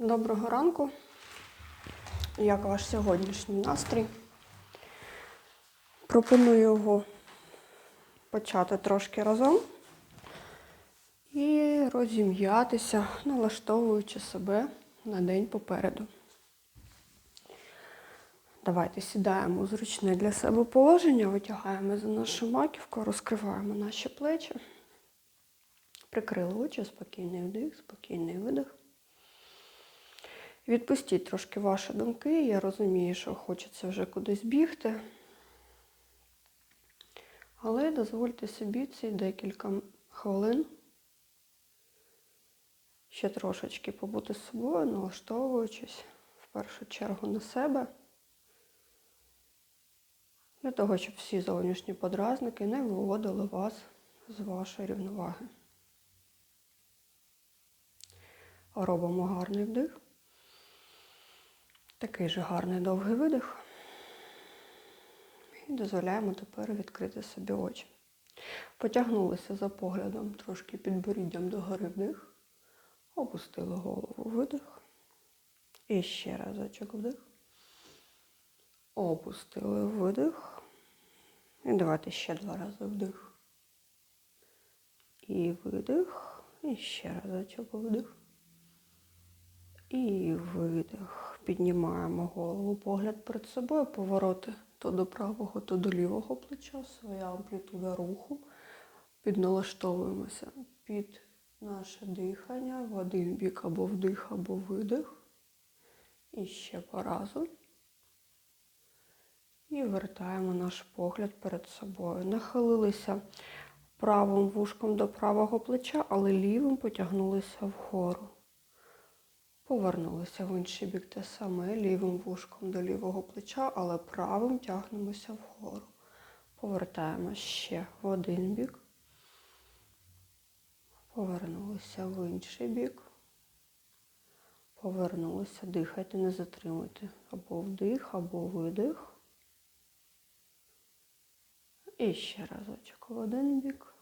Доброго ранку. Як ваш сьогоднішній настрій? Пропоную його почати трошки разом і розім'ятися, налаштовуючи себе на день попереду. Давайте сідаємо у зручне для себе положення, витягаємо за нашу маківку, розкриваємо наші плечі. Прикрили очі, спокійний вдих, спокійний видих. Відпустіть трошки ваші думки. Я розумію, що хочеться вже кудись бігти. Але дозвольте собі ці декілька хвилин ще трошечки побути з собою, налаштовуючись в першу чергу на себе. Для того, щоб всі зовнішні подразники не виводили вас з вашої рівноваги. Робимо гарний вдих. Такий же гарний довгий видих. І дозволяємо тепер відкрити собі очі. Потягнулися за поглядом трошки підборіддям до гори вдих. Опустили голову видих. І ще разочок вдих. Опустили видих. І давайте ще два рази вдих. І видих. І ще разочок вдих. І видих. Піднімаємо голову, погляд перед собою, повороти то до правого, то до лівого плеча, своя амплітуда руху. Підналаштовуємося під наше дихання в один бік або вдих, або видих. І ще по разу. І вертаємо наш погляд перед собою. Нахилилися правим вушком до правого плеча, але лівим потягнулися вгору. Повернулися в інший бік те саме, лівим вушком до лівого плеча, але правим тягнемося вгору. Повертаємо ще в один бік. Повернулися в інший бік. Повернулися, дихайте, не затримуйте. Або вдих, або видих. І ще разочок в один бік.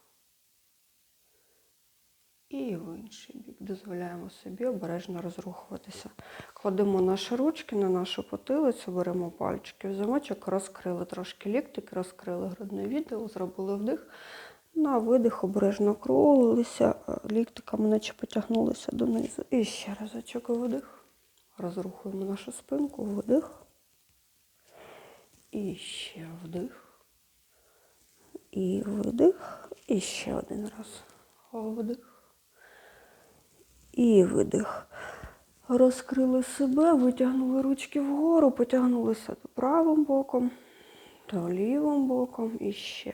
І в інший бік. Дозволяємо собі обережно розрухуватися. Кладемо наші ручки на нашу потилицю, беремо пальчики в замочок, розкрили трошки ліктики, розкрили грудний відділ, зробили вдих. На видих обережно крулилися, ліктиками наче потягнулися донизу. І ще разочок видих. Розрухуємо нашу спинку, видих. І ще вдих. І видих. І ще один раз. Вдих. І видих. Розкрили себе, витягнули ручки вгору, потягнулися правим боком, то лівим боком і ще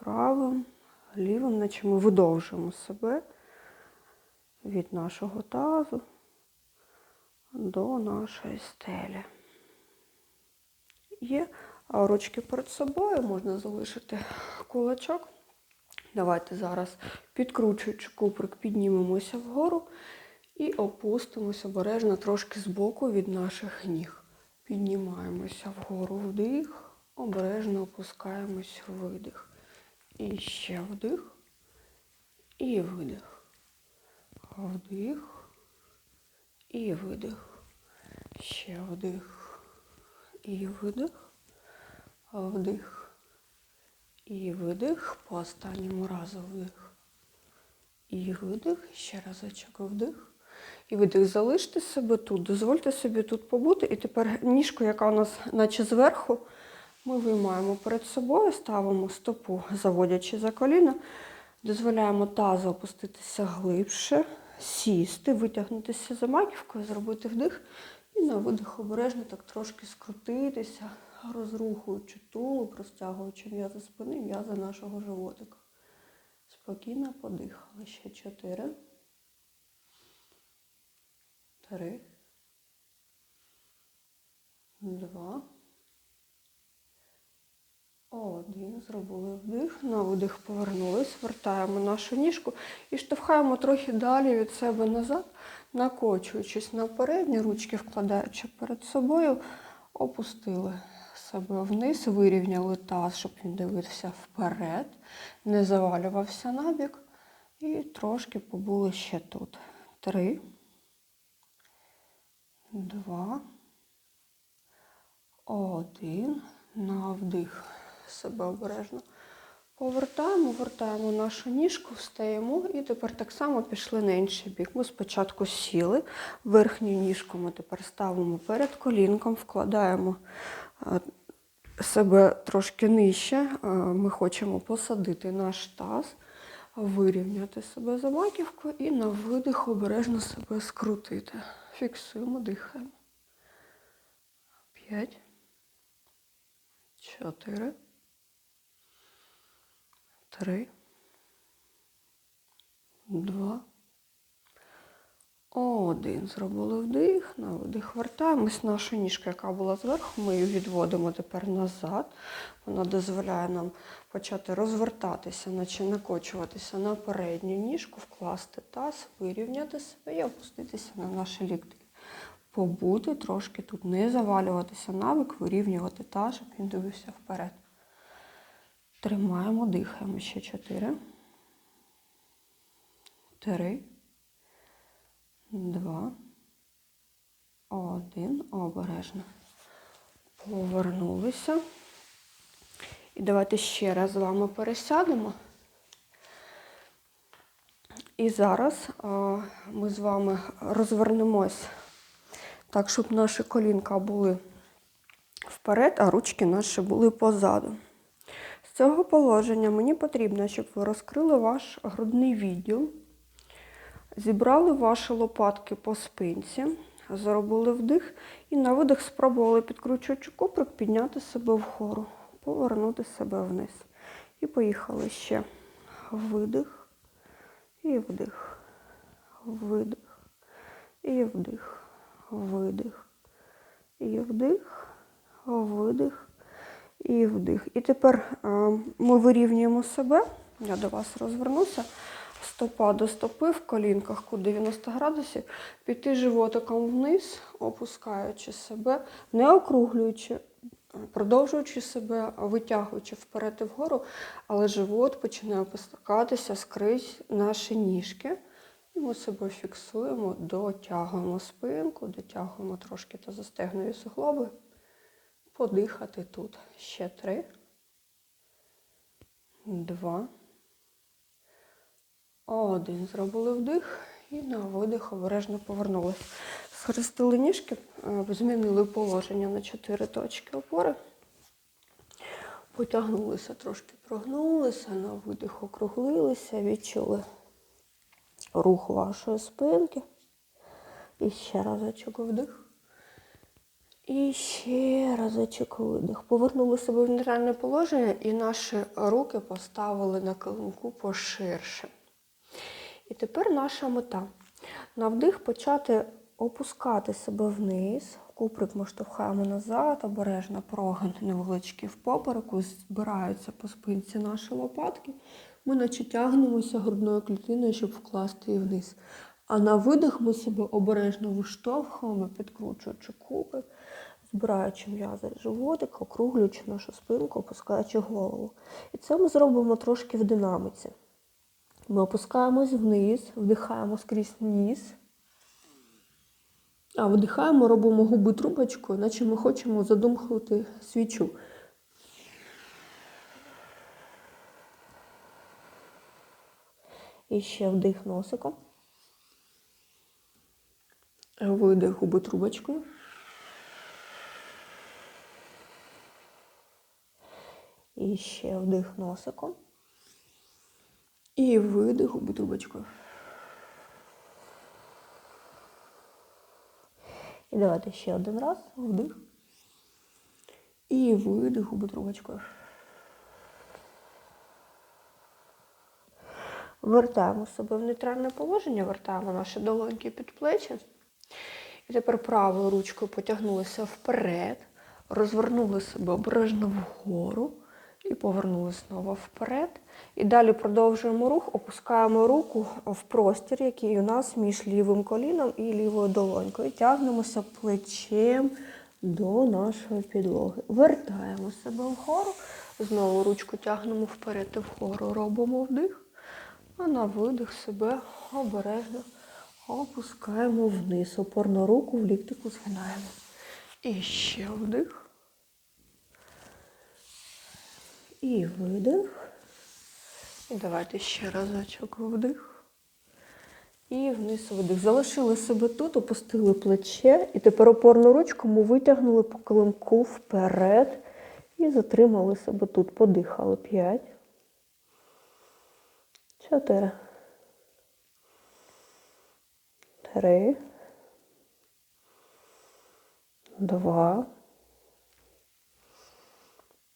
правим, лівим, наче ми видовжуємо себе від нашого тазу до нашої стелі. Є ручки перед собою, можна залишити кулачок. Давайте зараз, підкручуючи куприк, піднімемося вгору і опустимося обережно трошки збоку від наших ніг. Піднімаємося вгору вдих, обережно опускаємось в видих. І ще вдих і видих. Вдих і видих. Ще вдих і видих. Вдих. І видих, по останньому разу вдих. І видих, ще разочок вдих. І видих. Залиште себе тут, дозвольте собі тут побути. І тепер ніжку, яка у нас наче зверху, ми виймаємо перед собою, ставимо стопу, заводячи за коліна. Дозволяємо тазу опуститися глибше, сісти, витягнутися за маківкою, зробити вдих. І на видих обережно так трошки скрутитися розрухуючи тулуб, розтягуючи м'язи спини, м'язи нашого животика. Спокійно подихали. Ще чотири. Три. Два. Один. Зробили вдих. На видих повернулись. Вертаємо нашу ніжку і штовхаємо трохи далі від себе назад, накочуючись на передні, ручки вкладаючи перед собою, опустили себе вниз, вирівняли таз, щоб він дивився вперед, не завалювався набік. І трошки побули ще тут. Три, два, один. На вдих. Себе обережно. Повертаємо, вертаємо нашу ніжку, встаємо і тепер так само пішли на інший бік. Ми спочатку сіли, верхню ніжку ми тепер ставимо перед колінком, вкладаємо е, себе трошки нижче. Е, Ми хочемо посадити наш таз, вирівняти себе за маківку і на видих обережно себе скрутити. Фіксуємо, дихаємо. П'ять. Чотири. Три. Два. Один. Зробили вдих, на видих вертаємось. Наша ніжка, яка була зверху, ми її відводимо тепер назад. Вона дозволяє нам почати розвертатися, наче накочуватися на передню ніжку, вкласти таз, вирівняти себе і опуститися на наші лікті. Побути трошки тут, не завалюватися навик, вирівнювати таз, щоб він дивився вперед. Тримаємо, дихаємо ще чотири. Три. Два. Один. Обережно. Повернулися. І давайте ще раз з вами пересядемо. І зараз а, ми з вами розвернемось так, щоб наші колінка були вперед, а ручки наші були позаду. З цього положення мені потрібно, щоб ви розкрили ваш грудний відділ, зібрали ваші лопатки по спинці, зробили вдих і на видих спробували, підкручуючи куприк, підняти себе вгору, повернути себе вниз. І поїхали ще. Видих і вдих, видих і вдих, видих і вдих, видих і вдих. І тепер е, ми вирівнюємо себе. Я до вас розвернуся. Стопа до стопи в колінках, кут 90 градусів, піти животиком вниз, опускаючи себе, не округлюючи, продовжуючи себе, витягуючи вперед і вгору, але живот починає опускатися скрізь наші ніжки. І ми себе фіксуємо, дотягуємо спинку, дотягуємо трошки та застегнуті суглоби подихати тут. Ще три. Два. Один. Зробили вдих і на видих обережно повернулись. Схрестили ніжки, е, змінили положення на чотири точки опори. Потягнулися, трошки прогнулися, на видих округлилися, відчули рух вашої спинки. І ще разочок вдих. І ще разочок видих. Повернули себе в нейтральне положення і наші руки поставили на килимку поширше. І тепер наша мета. На вдих почати опускати себе вниз. Куприк ми штовхаємо назад, обережно прогин невеличкий в попереку, збираються по спинці наші лопатки. Ми наче тягнемося грудною клітиною, щоб вкласти її вниз. А на видих ми себе обережно виштовхуємо, підкручуючи купи, збираючи м'язи животик, округлюючи нашу спинку, опускаючи голову. І це ми зробимо трошки в динаміці. Ми опускаємось вниз, вдихаємо скрізь ніс. А видихаємо, робимо губи трубочкою, наче ми хочемо задумхувати свічу. І ще вдих носиком. Видих губи трубочкою. І ще вдих носиком. І видих губи трубочкою. І давайте ще один раз. Вдих. І видих губи трубочкою. Вертаємо себе в нейтральне положення, вертаємо наші долоньки під плечі. І тепер правою ручкою потягнулися вперед, розвернули себе обережно вгору і повернули знову вперед. І далі продовжуємо рух, опускаємо руку в простір, який у нас між лівим коліном і лівою долонькою. Тягнемося плечем до нашої підлоги. Вертаємо себе вгору, знову ручку тягнемо вперед і вгору. Робимо вдих, а на видих себе обережно Опускаємо вниз. Опорну руку в ліктику згинаємо. І ще вдих. І видих. І давайте ще разочок вдих. І вниз видих. Залишили себе тут, опустили плече. І тепер опорну ручку ми витягнули по килимку вперед. І затримали себе тут. Подихали. П'ять. Чотири. Три. Два.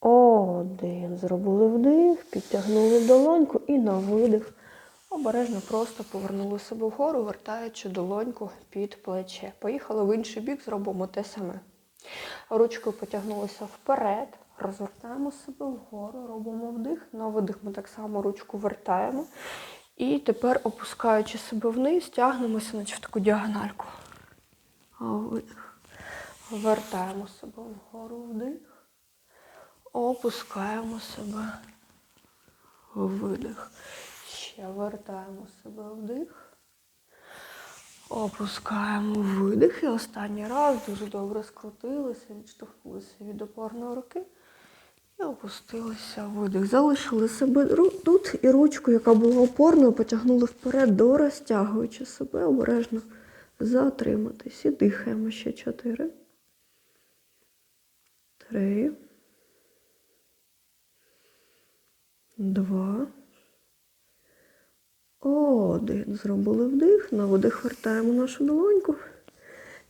Один. Зробили вдих, підтягнули долоньку і на видих. Обережно просто повернули себе вгору, вертаючи долоньку під плече. Поїхали в інший бік, зробимо те саме. Ручкою потягнулися вперед, розвертаємо себе вгору, робимо вдих. На видих ми так само ручку вертаємо. І тепер, опускаючи себе вниз, тягнемося наче в таку діагональку. Видих. Вертаємо себе вгору вдих. Опускаємо себе. Видих. Ще вертаємо себе вдих. Опускаємо видих. І останній раз дуже добре скрутилися, відштовхнулися від опорної руки. І опустилися видих. Залишили себе тут і ручку, яка була опорною, потягнули вперед, дорозтягуючи себе, обережно затриматись. І дихаємо ще чотири. Три. Два. Один. Зробили вдих. На видих вертаємо нашу долоньку.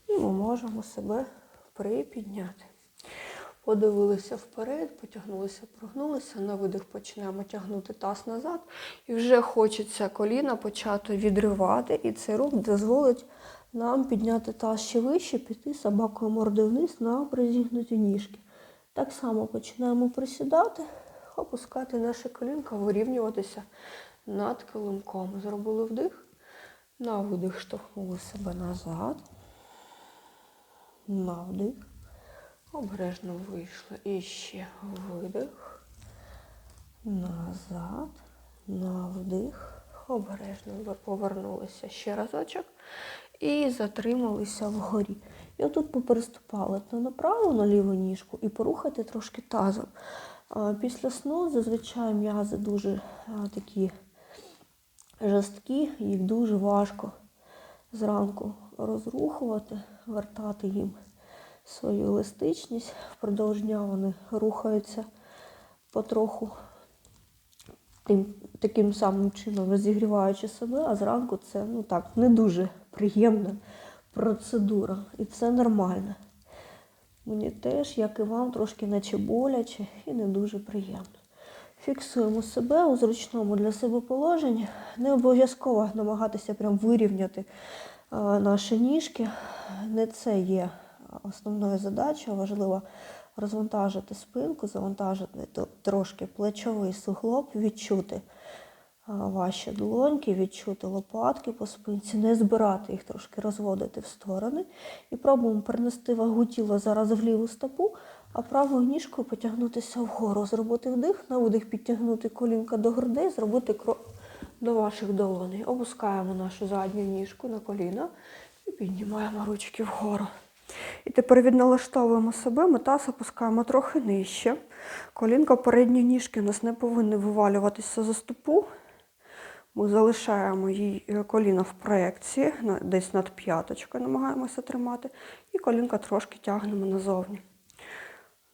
І ми можемо себе припідняти. Подивилися вперед, потягнулися, прогнулися. На видих починаємо тягнути таз назад. І вже хочеться коліна почати відривати. І цей рух дозволить нам підняти таз ще вище, піти собакою мордою вниз на призігнуті ніжки. Так само починаємо присідати, опускати наше колінка, вирівнюватися над килимком. Зробили вдих. На видих штовхнули себе назад. На вдих. Обережно вийшли. І ще видих. Назад. На вдих. Обережно повернулися ще разочок. І затрималися вгорі. І отут попереступали то на праву, на ліву ніжку і порухати трошки тазом. Після сну зазвичай м'язи дуже такі жорсткі, їх дуже важко зранку розрухувати, вертати їм свою еластичність. Впродовж дня вони рухаються потроху тим, таким самим чином розігріваючи себе, а зранку це ну так, не дуже приємна процедура. І це нормально. Мені теж, як і вам, трошки наче боляче і не дуже приємно. Фіксуємо себе у зручному для себе положенні. Не обов'язково намагатися прям вирівняти а, наші ніжки. Не це є основною задачею. Важливо розвантажити спинку, завантажити трошки плечовий суглоб, відчути ваші долоньки, відчути лопатки по спинці, не збирати їх трошки, розводити в сторони. І пробуємо перенести вагу тіла зараз в ліву стопу, а правою ніжкою потягнутися вгору, зробити вдих, на видих підтягнути колінка до грудей, зробити крок до ваших долоней. Опускаємо нашу задню ніжку на коліна і піднімаємо ручки вгору. І тепер відналаштовуємо себе, ми таз опускаємо трохи нижче. Колінка передньої ніжки у нас не повинні вивалюватися за стопу. Ми залишаємо її е, коліна в проекції, десь над п'яточкою намагаємося тримати. І колінка трошки тягнемо назовні.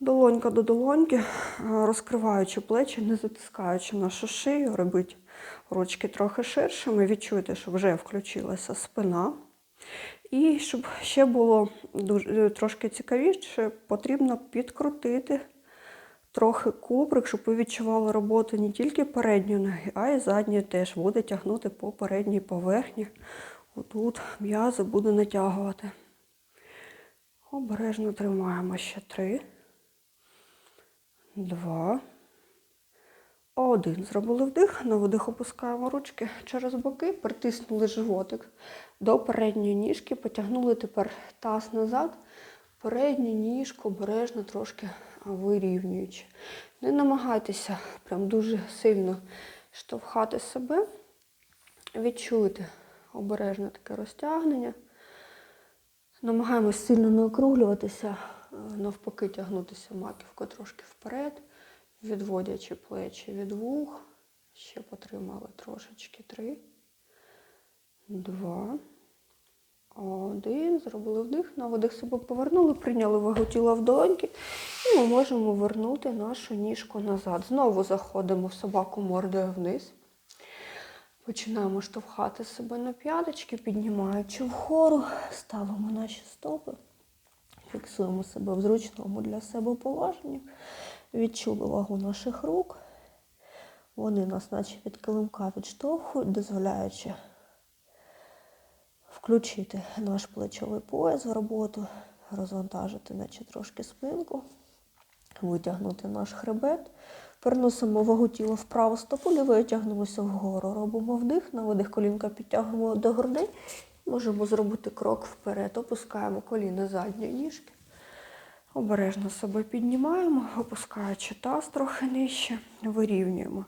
Долонька до долоньки, е, розкриваючи плечі, не затискаючи нашу шию, робіть ручки трохи ширшими. Відчуйте, що вже включилася спина. І щоб ще було дуже, е, трошки цікавіше, потрібно підкрутити трохи куприк, щоб ви відчували роботу не тільки передньої ноги, а й задньої теж. Буде тягнути по передній поверхні. Отут м'язи буде натягувати. Обережно тримаємо ще три, два, один. Зробили вдих, на видих опускаємо ручки через боки, притиснули животик до передньої ніжки, потягнули тепер таз назад, передню ніжку обережно трошки вирівнюючи. Не намагайтеся прям дуже сильно штовхати себе. Відчуйте обережне таке розтягнення. Намагаємось сильно не округлюватися, е, навпаки, тягнутися маківкою трошки вперед, відводячи плечі від вух. Ще потримали трошечки. Три, два, один. Зробили вдих. На видих себе повернули, прийняли вагу тіла в долоньки. І ми можемо вернути нашу ніжку назад. Знову заходимо в собаку мордою вниз. Починаємо штовхати себе на п'яточки, піднімаючи вгору, ставимо наші стопи, фіксуємо себе в зручному для себе положенні, відчули вагу наших рук. Вони нас, наче від килимка, відштовхують, дозволяючи включити наш плечовий пояс в роботу, розвантажити, наче трошки спинку, витягнути наш хребет. Переносимо вагу тіла в стопу, лівою тягнемося вгору. Робимо вдих, на видих колінка підтягуємо до грудей. Можемо зробити крок вперед, опускаємо коліна задньої ніжки. Обережно себе піднімаємо, опускаючи таз трохи нижче, вирівнюємо.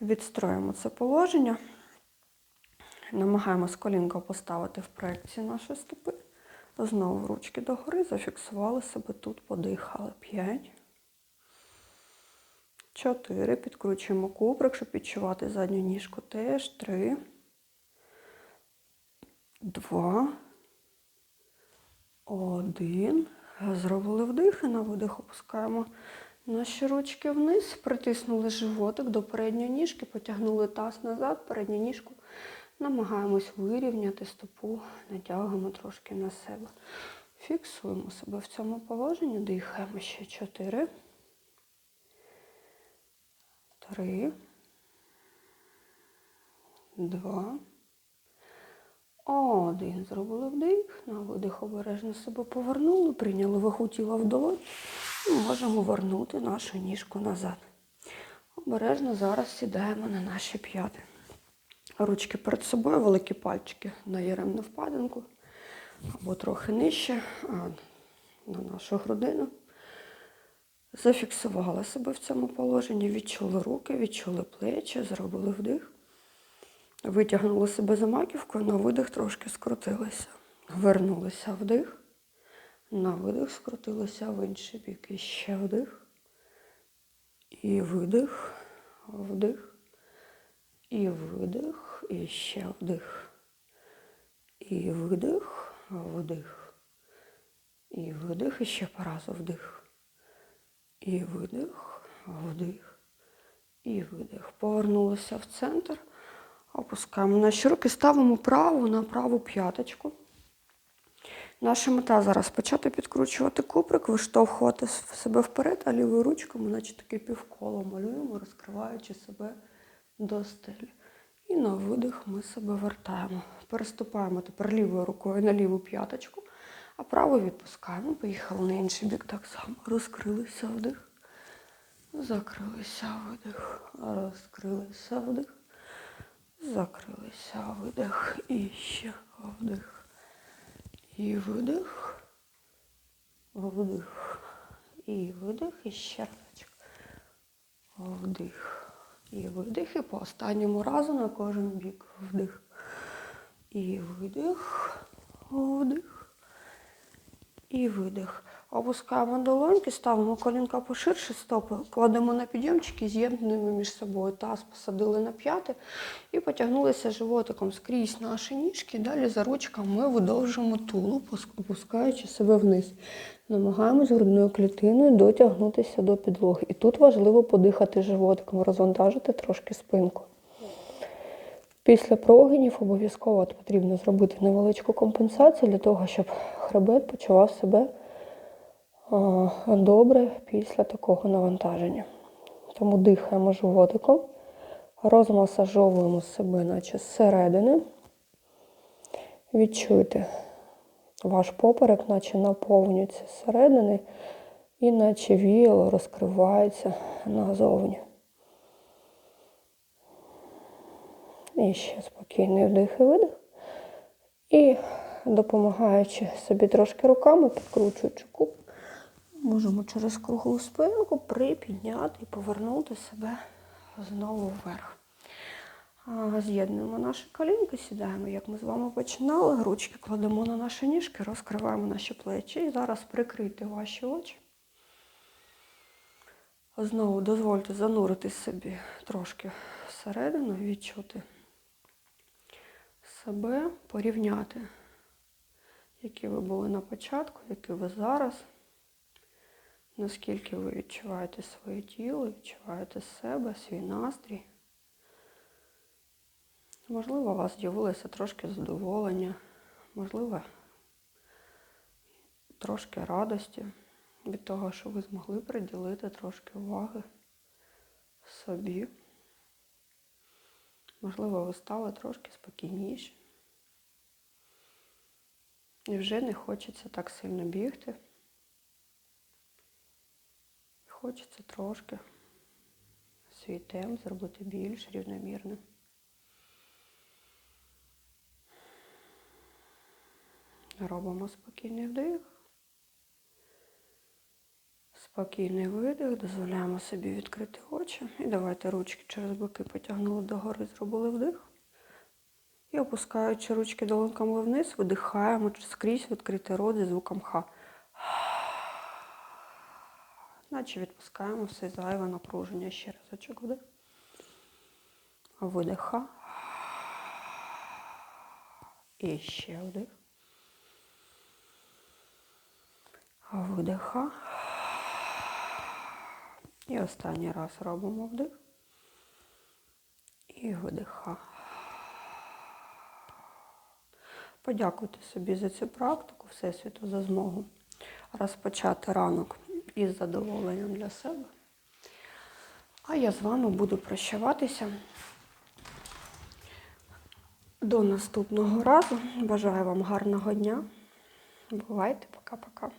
Відстроїмо це положення. Намагаємось колінка поставити в проекції нашої стопи. Знову ручки догори, зафіксували себе тут, подихали. П'ять. Чотири. Підкручуємо куприк, щоб відчувати задню ніжку теж. Три. Два. Один. Зробили вдих і на видих опускаємо наші ручки вниз, притиснули животик до передньої ніжки, потягнули таз назад, передню ніжку. Намагаємось вирівняти стопу, натягуємо трошки на себе. Фіксуємо себе в цьому положенні, дихаємо ще чотири. Три. Два. Один. Зробили вдих. На видих обережно себе повернули, прийняли вагу тіла в. І можемо вернути нашу ніжку назад. Обережно зараз сідаємо на наші п'яти. Ручки перед собою, великі пальчики на яремну впадинку або трохи нижче а, на нашу грудину. Зафіксували себе в цьому положенні, відчули руки, відчули плечі, зробили вдих. Витягнули себе за маківкою, на видих трошки скрутилися. Вернулися вдих. На видих скрутилися в інший бік. І ще вдих. І видих, вдих. І видих. І ще вдих. І видих, вдих. І видих. І ще по разу вдих. І видих, вдих. І видих. Повернулися в центр. Опускаємо наші руки, ставимо праву на праву п'яточку. Наша мета зараз почати підкручувати куприк, виштовхувати себе вперед, а лівою ручкою, наче таке півколо малюємо, розкриваючи себе до стелі. І на видих ми себе вертаємо. Переступаємо тепер лівою рукою на ліву п'яточку, а правою відпускаємо. Поїхали на інший бік так само. Розкрилися вдих. Закрилися видих. Розкрилися вдих. Закрилися видих. І ще вдих. І видих. Вдих. І видих. І ще разочок. Вдих. І видих. І по останньому разу на кожен бік вдих. І видих. Вдих. І видих. Опускаємо долоньки, ставимо колінка поширше, стопи, кладемо на підйомчики, з'єднуємо між собою. Таз посадили на п'яти і потягнулися животиком скрізь наші ніжки. Далі за ручками ми видовжуємо тулуб, опускаючи себе вниз. Намагаємось грудною клітиною дотягнутися до підлоги. І тут важливо подихати животиком, розвантажити трошки спинку. Після прогинів обов'язково потрібно зробити невеличку компенсацію для того, щоб хребет почував себе добре після такого навантаження. Тому дихаємо животиком, розмасажовуємо себе, наче зсередини. Відчуйте, ваш поперек, наче наповнюється зсередини, і наче віяло розкривається назовні. І ще спокійний вдих і видих. І допомагаючи собі трошки руками, підкручуючи куб, можемо через круглу спинку припідняти і повернути себе знову вверх. З'єднуємо наші колінки, сідаємо, як ми з вами починали. Ручки кладемо на наші ніжки, розкриваємо наші плечі. І зараз прикрийте ваші очі. Знову дозвольте зануритись собі трошки всередину, відчути себе, порівняти, які ви були на початку, які ви зараз, наскільки ви відчуваєте своє тіло, відчуваєте себе, свій настрій. Можливо, у вас з'явилося трошки задоволення, можливо, трошки радості від того, що ви змогли приділити трошки уваги собі. Можливо, ви стали трошки спокійніші. І вже не хочеться так сильно бігти. Хочеться трошки свій темп зробити більш рівномірним. Робимо спокійний вдих. Спокійний видих, дозволяємо собі відкрити очі. І давайте ручки через боки потягнули догори, зробили вдих. І опускаючи ручки долоньками вниз, видихаємо скрізь відкритий рот зі звуком ха. Наче відпускаємо все зайве напруження. Ще разочок вдих. Видиха. І ще вдих. Видиха. І останній раз робимо вдих. І видиха. Подякуйте собі за цю практику, Всесвіту за змогу розпочати ранок із задоволенням для себе. А я з вами буду прощаватися. До наступного разу. Бажаю вам гарного дня. Бувайте, пока-пока.